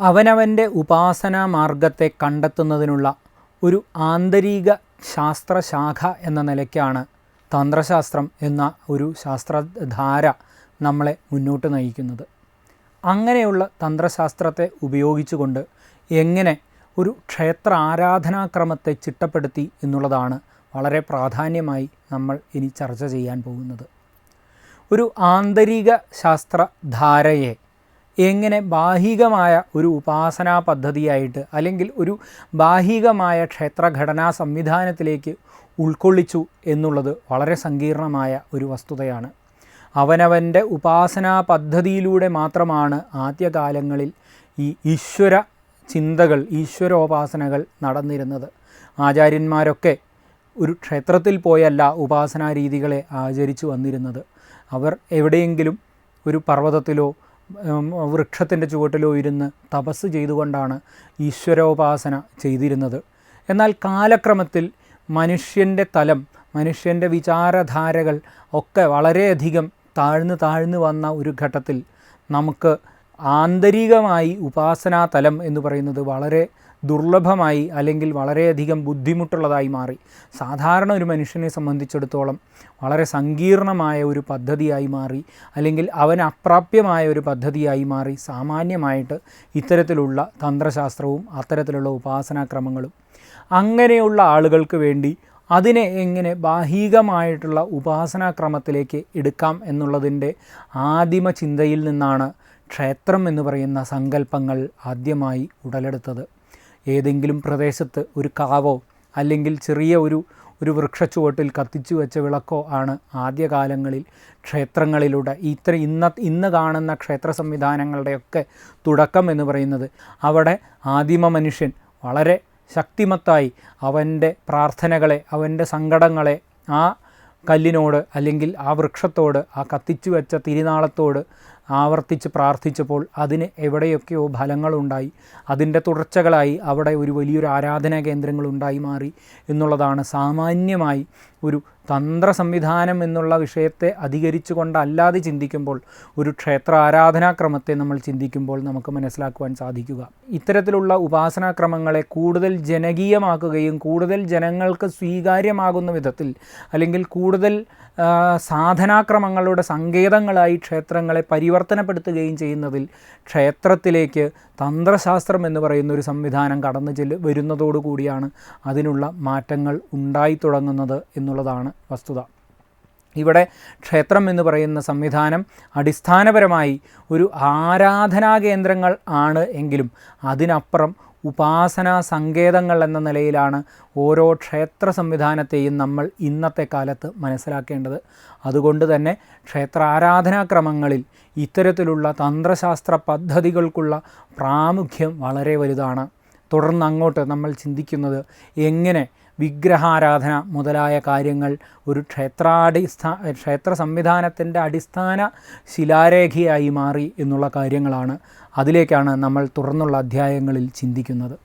അവനവന്റെ ഉപാസനാ മാർഗത്തെ കണ്ടെത്തുന്നതിനുള്ള ഒരു ആന്തരിക ശാസ്ത്രശാഖ എന്ന നിലയ്ക്കാണ് തന്ത്രശാസ്ത്രം എന്ന ഒരു ശാസ്ത്രധാര നമ്മളെ മുന്നോട്ട് നയിക്കുന്നത്. അങ്ങനെയുള്ള തന്ത്രശാസ്ത്രത്തെ ഉപയോഗിച്ചുകൊണ്ട് എങ്ങനെ ഒരു ക്ഷേത്ര ആരാധനാക്രമത്തെ ചിട്ടപ്പെടുത്തി എന്നുള്ളതാണ് വളരെ പ്രാധാന്യമായി നമ്മൾ ഇനി ചർച്ച ചെയ്യാൻ പോകുന്നത്. ഒരു ആന്തരിക ശാസ്ത്രധാരയെ എങ്ങനെ ബാഹികമായ ഒരു ഉപാസനാ പദ്ധതിയായിട്ട് അല്ലെങ്കിൽ ഒരു ബാഹികമായ ക്ഷേത്രഘടനാ സംവിധാനത്തിലേക്ക് ഉൾക്കൊള്ളിച്ചു എന്നുള്ളത് വളരെ സങ്കീർണമായ ഒരു വസ്തുതയാണ്. അവനവന്റെ ഉപാസനാ പദ്ധതിയിലൂടെ മാത്രമാണ് ആദ്യകാലങ്ങളിൽ ഈ ഈശ്വര ചിന്തകൾ ഈശ്വരോപാസനകൾ നടന്നിരുന്നത്. ആചാര്യന്മാരൊക്കെ ഒരു ക്ഷേത്രത്തിൽ പോയല്ല ഉപാസനാ രീതികളെ ആചരിച്ചു വന്നിരുന്നത്. അവർ എവിടെയെങ്കിലും ഒരു പർവതത്തിലോ വൃക്ഷത്തിന്റെ ചുവട്ടിലോ ഇരുന്ന് തപസ് ചെയ്തുകൊണ്ടാണ് ഈശ്വരോപാസന ചെയ്തിരുന്നത്. എന്നാൽ കാലക്രമത്തിൽ മനുഷ്യന്റെ തലം മനുഷ്യന്റെ വിചാരധാരകൾ ഒക്കെ വളരെയധികം താഴ്ന്നു താഴ്ന്നു വന്ന ഒരു ഘട്ടത്തിൽ നമുക്ക് ആന്തരികമായി ഉപാസനാ തലം എന്ന് പറയുന്നത് വളരെ ദുർലഭമായി അല്ലെങ്കിൽ വളരെയധികം ബുദ്ധിമുട്ടുള്ളതായി മാറി. സാധാരണ ഒരു മനുഷ്യനെ സംബന്ധിച്ചിടത്തോളം വളരെ സങ്കീർണമായ ഒരു പദ്ധതിയായി മാറി അല്ലെങ്കിൽ അവൻ അപ്രാപ്യമായ ഒരു പദ്ധതിയായി മാറി സാമാന്യമായിട്ട് ഇത്തരത്തിലുള്ള തന്ത്രശാസ്ത്രവും അത്തരത്തിലുള്ള ഉപാസനാക്രമങ്ങളും അങ്ങനെയുള്ള ആളുകൾക്ക് വേണ്ടി അതിനെ എങ്ങനെ ബാഹികമായിട്ടുള്ള ഉപാസനാക്രമത്തിലേക്ക് എടുക്കാം എന്നുള്ളതിന്റെ ആദിമ ചിന്തയിൽ നിന്നാണ് ക്ഷേത്രം എന്ന് പറയുന്ന സങ്കല്പങ്ങൾ ആദ്യമായി ഉടലെടുത്തത്. ഏതെങ്കിലും പ്രദേശത്ത് ഒരു കാവോ അല്ലെങ്കിൽ ചെറിയ ഒരു ഒരു വൃക്ഷച്ചുവട്ടിൽ കത്തിച്ചു വെച്ച വിളക്കോ ആണ് ആദ്യകാലങ്ങളിൽ ക്ഷേത്രങ്ങളിലൂടെ ഇത്ര ഇന്ന ഇന്ന് കാണുന്ന ക്ഷേത്ര സംവിധാനങ്ങളുടെയൊക്കെ തുടക്കം എന്ന് പറയുന്നത്. അവിടെ ആദിമ മനുഷ്യൻ വളരെ ശക്തിമത്തായി അവന്റെ പ്രാർത്ഥനകളെ അവന്റെ സങ്കടങ്ങളെ ആ കല്ലിനോട് അല്ലെങ്കിൽ ആ വൃക്ഷത്തോട് ആ കത്തിച്ചു വെച്ച തിരുനാളത്തോട് ആവർത്തിച്ച് പ്രാർത്ഥിച്ചപ്പോൾ അതിന് എവിടെയൊക്കെയോ ഫലങ്ങളുണ്ടായി. അതിന്റെ തുടർച്ചകളായി അവിടെ ഒരു വലിയൊരു ആരാധനാ കേന്ദ്രങ്ങൾ ഉണ്ടായി മാറി എന്നുള്ളതാണ് സാമാന്യമായി ഒരു തന്ത്ര സംവിധാനം എന്നുള്ള വിഷയത്തെ അധികരിച്ചു കൊണ്ടല്ലാതെ ചിന്തിക്കുമ്പോൾ ഒരു ക്ഷേത്ര ആരാധനാക്രമത്തെ നമ്മൾ ചിന്തിക്കുമ്പോൾ നമുക്ക് മനസ്സിലാക്കുവാൻ സാധിക്കുക. ഇത്തരത്തിലുള്ള ഉപാസനാക്രമങ്ങളെ കൂടുതൽ ജനകീയമാക്കുകയും കൂടുതൽ ജനങ്ങൾക്ക് സ്വീകാര്യമാകുന്ന വിധത്തിൽ അല്ലെങ്കിൽ കൂടുതൽ സാധനാക്രമങ്ങളുടെ സങ്കേതങ്ങളായി ക്ഷേത്രങ്ങളെ പരിവർത്തനപ്പെടുത്തുകയും ചെയ്യുന്നതിൽ ക്ഷേത്രത്തിലേക്ക് തന്ത്രശാസ്ത്രം എന്ന് പറയുന്ന ഒരു സംവിധാനം കടന്നു ചെല്ല് വരുന്നതോടുകൂടിയാണ് അതിനുള്ള മാറ്റങ്ങൾ ഉണ്ടായി തുടങ്ങുന്നത് എന്നുള്ളതാണ് വസ്തുത. ഇവിടെ ക്ഷേത്രം എന്ന് പറയുന്ന സംവിധാനം അടിസ്ഥാനപരമായി ഒരു ആരാധനാ കേന്ദ്രങ്ങൾ ആണ് എങ്കിലും അതിനപ്പുറം ഉപാസനാ സങ്കേതങ്ങൾ എന്ന നിലയിലാണ് ഓരോ ക്ഷേത്ര സംവിധാനത്തെയും നമ്മൾ ഇന്നത്തെ കാലത്ത് മനസ്സിലാക്കേണ്ടത്. അതുകൊണ്ട് തന്നെ ക്ഷേത്ര ആരാധനാക്രമങ്ങളിൽ ഇത്തരത്തിലുള്ള തന്ത്രശാസ്ത്ര പദ്ധതികൾക്കുള്ള പ്രാമുഖ്യം വളരെ വലുതാണ്. തുടർന്ന് അങ്ങോട്ട് നമ്മൾ ചിന്തിക്കുന്നത് എങ്ങനെ വിഗ്രഹാരാധന മുതലായ കാര്യങ്ങൾ ഒരു ക്ഷേത്രാടിസ്ഥാ ക്ഷേത്ര സംവിധാനത്തിന്റെ അടിസ്ഥാന ശിലാരേഖയായി മാറി എന്നുള്ള കാര്യങ്ങളാണ് അതിലേക്കാണ് നമ്മൾ തുടർന്നുള്ള അധ്യായങ്ങളിൽ ചിന്തിക്കുന്നത്.